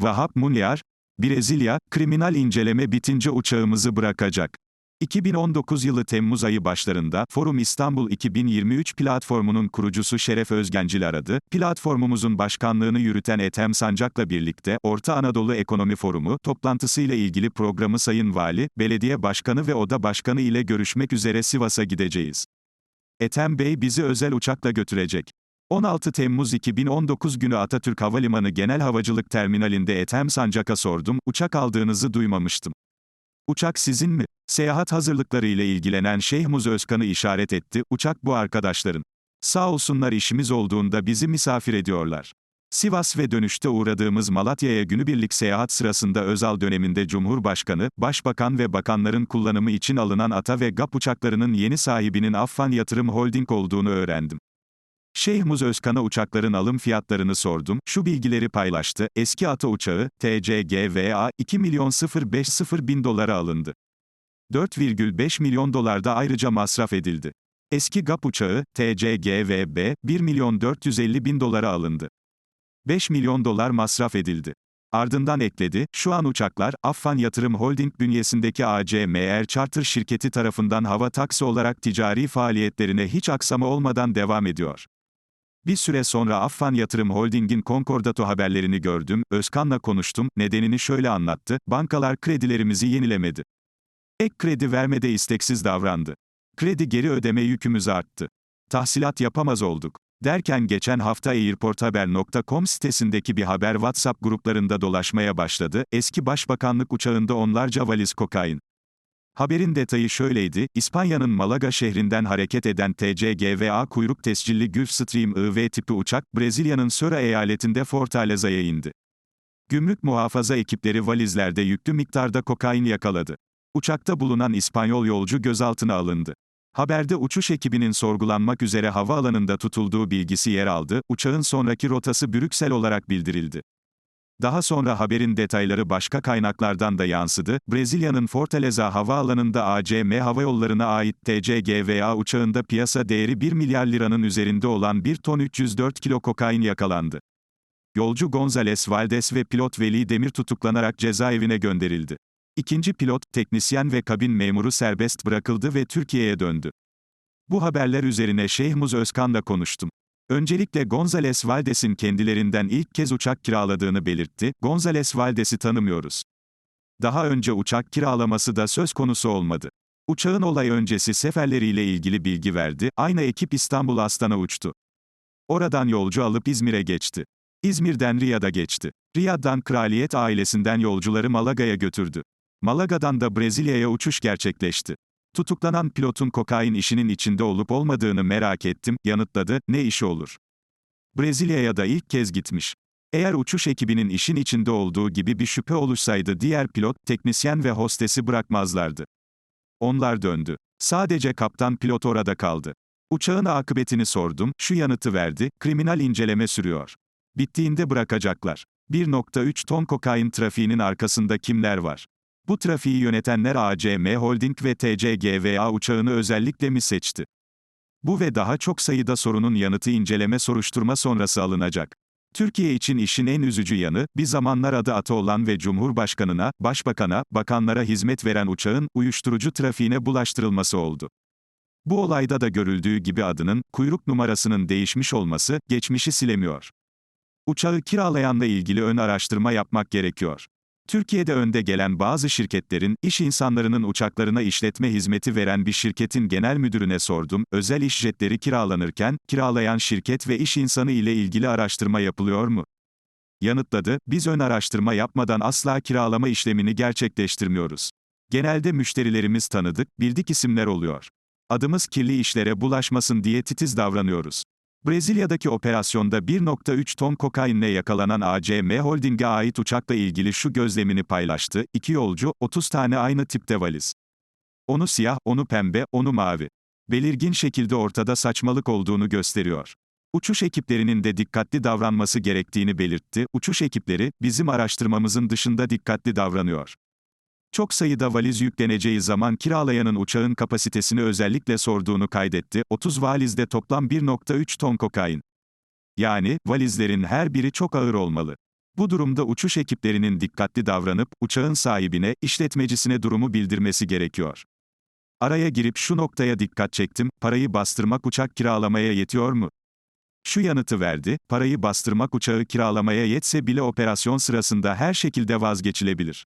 Vahap Munyar, Brezilya, kriminal inceleme bitince uçağımızı bırakacak. 2019 yılı Temmuz ayı başlarında Forum İstanbul 2023 platformunun kurucusu Şeref Özgencil aradı. Platformumuzun başkanlığını yürüten Ethem Sancak'la birlikte Orta Anadolu Ekonomi Forumu toplantısıyla ilgili programı Sayın Vali, Belediye Başkanı ve Oda Başkanı ile görüşmek üzere Sivas'a gideceğiz. Ethem Bey bizi özel uçakla götürecek. 16 Temmuz 2019 günü Atatürk Havalimanı Genel Havacılık Terminali'nde Ethem Sancak'a sordum, uçak aldığınızı duymamıştım. Uçak sizin mi? Seyahat hazırlıkları ile ilgilenen Şeyh Muz Özkan'ı işaret etti, uçak bu arkadaşların. Sağ olsunlar işimiz olduğunda bizi misafir ediyorlar. Sivas ve dönüşte uğradığımız Malatya'ya günübirlik seyahat sırasında Özal döneminde Cumhurbaşkanı, Başbakan ve bakanların kullanımı için alınan ATA ve GAP uçaklarının yeni sahibinin Affan Yatırım Holding olduğunu öğrendim. Şeyh Muz Özkan'a uçakların alım fiyatlarını sordum, şu bilgileri paylaştı, eski ATA uçağı, TCGVA, 2 milyon 050 bin dolara alındı. 4,5 milyon dolarda ayrıca masraf edildi. Eski GAP uçağı, TCGVB, 1 milyon 450 bin dolara alındı. 5 milyon dolar masraf edildi. Ardından ekledi, şu an uçaklar, Affan Yatırım Holding bünyesindeki ACMR Charter şirketi tarafından hava taksi olarak ticari faaliyetlerine hiç aksama olmadan devam ediyor. Bir süre sonra Affan Yatırım Holding'in konkordato haberlerini gördüm, Özkan'la konuştum, nedenini şöyle anlattı, bankalar kredilerimizi yenilemedi. Ek kredi vermede isteksiz davrandı. Kredi geri ödeme yükümüz arttı. Tahsilat yapamaz olduk. Derken geçen hafta airporthaber.com sitesindeki bir haber WhatsApp gruplarında dolaşmaya başladı, eski başbakanlık uçağında onlarca valiz kokain. Haberin detayı şöyleydi, İspanya'nın Malaga şehrinden hareket eden TCGVA kuyruk tescilli Gulfstream IV tipi uçak, Brezilya'nın Söra eyaletinde Fortaleza'ya indi. Gümrük muhafaza ekipleri valizlerde yüklü miktarda kokain yakaladı. Uçakta bulunan İspanyol yolcu gözaltına alındı. Haberde uçuş ekibinin sorgulanmak üzere havaalanında tutulduğu bilgisi yer aldı, uçağın sonraki rotası Brüksel olarak bildirildi. Daha sonra haberin detayları başka kaynaklardan da yansıdı. Brezilya'nın Fortaleza havaalanında ACM Havayolları'na ait TCGVA uçağında piyasa değeri 1 milyar liranın üzerinde olan 1 ton 304 kilo kokain yakalandı. Yolcu Gonzales Valdes ve pilot Veli Demir tutuklanarak cezaevine gönderildi. İkinci pilot, teknisyen ve kabin memuru serbest bırakıldı ve Türkiye'ye döndü. Bu haberler üzerine Şeyh Muz Özkan'la konuştum. Öncelikle Gonzales Valdes'in kendilerinden ilk kez uçak kiraladığını belirtti, Gonzales Valdes'i tanımıyoruz. Daha önce uçak kiralaması da söz konusu olmadı. Uçağın olay öncesi seferleriyle ilgili bilgi verdi, aynı ekip İstanbul Aslan'a uçtu. Oradan yolcu alıp İzmir'e geçti. İzmir'den Riyad'a geçti. Riyad'dan kraliyet ailesinden yolcuları Malaga'ya götürdü. Malaga'dan da Brezilya'ya uçuş gerçekleşti. Tutuklanan pilotun kokain işinin içinde olup olmadığını merak ettim, yanıtladı, ne işi olur? Brezilya'ya da ilk kez gitmiş. Eğer uçuş ekibinin işin içinde olduğu gibi bir şüphe oluşsaydı diğer pilot, teknisyen ve hostesi bırakmazlardı. Onlar döndü. Sadece kaptan pilot orada kaldı. Uçağın akıbetini sordum, şu yanıtı verdi, kriminal inceleme sürüyor. Bittiğinde bırakacaklar. 1.3 ton kokain trafiğinin arkasında kimler var? Bu trafiği yönetenler ACM Holding ve TCGVA uçağını özellikle mi seçti? Bu ve daha çok sayıda sorunun yanıtı inceleme soruşturma sonrası alınacak. Türkiye için işin en üzücü yanı, bir zamanlar adı atı olan ve Cumhurbaşkanına, Başbakana, bakanlara hizmet veren uçağın, uyuşturucu trafiğine bulaştırılması oldu. Bu olayda da görüldüğü gibi adının, kuyruk numarasının değişmiş olması, geçmişi silemiyor. Uçağı kiralayanla ilgili ön araştırma yapmak gerekiyor. Türkiye'de önde gelen bazı şirketlerin, iş insanlarının uçaklarına işletme hizmeti veren bir şirketin genel müdürüne sordum, özel iş jetleri kiralanırken, kiralayan şirket ve iş insanı ile ilgili araştırma yapılıyor mu? Yanıtladı, biz ön araştırma yapmadan asla kiralama işlemini gerçekleştirmiyoruz. Genelde müşterilerimiz tanıdık, bildik isimler oluyor. Adımız kirli işlere bulaşmasın diye titiz davranıyoruz. Brezilya'daki operasyonda 1.3 ton kokainle yakalanan ACM Holding'e ait uçakla ilgili şu gözlemini paylaştı, iki yolcu, 30 tane aynı tipte valiz. Onu siyah, onu pembe, onu mavi. Belirgin şekilde ortada saçmalık olduğunu gösteriyor. Uçuş ekiplerinin de dikkatli davranması gerektiğini belirtti, uçuş ekipleri, bizim araştırmamızın dışında dikkatli davranıyor. Çok sayıda valiz yükleneceği zaman kiralayanın uçağın kapasitesini özellikle sorduğunu kaydetti. 30 valizde toplam 1.3 ton kokain. Yani, valizlerin her biri çok ağır olmalı. Bu durumda uçuş ekiplerinin dikkatli davranıp, uçağın sahibine, işletmecisine durumu bildirmesi gerekiyor. Araya girip şu noktaya dikkat çektim, parayı bastırmak uçak kiralamaya yetiyor mu? Şu yanıtı verdi, parayı bastırmak uçağı kiralamaya yetse bile operasyon sırasında her şekilde vazgeçilebilir.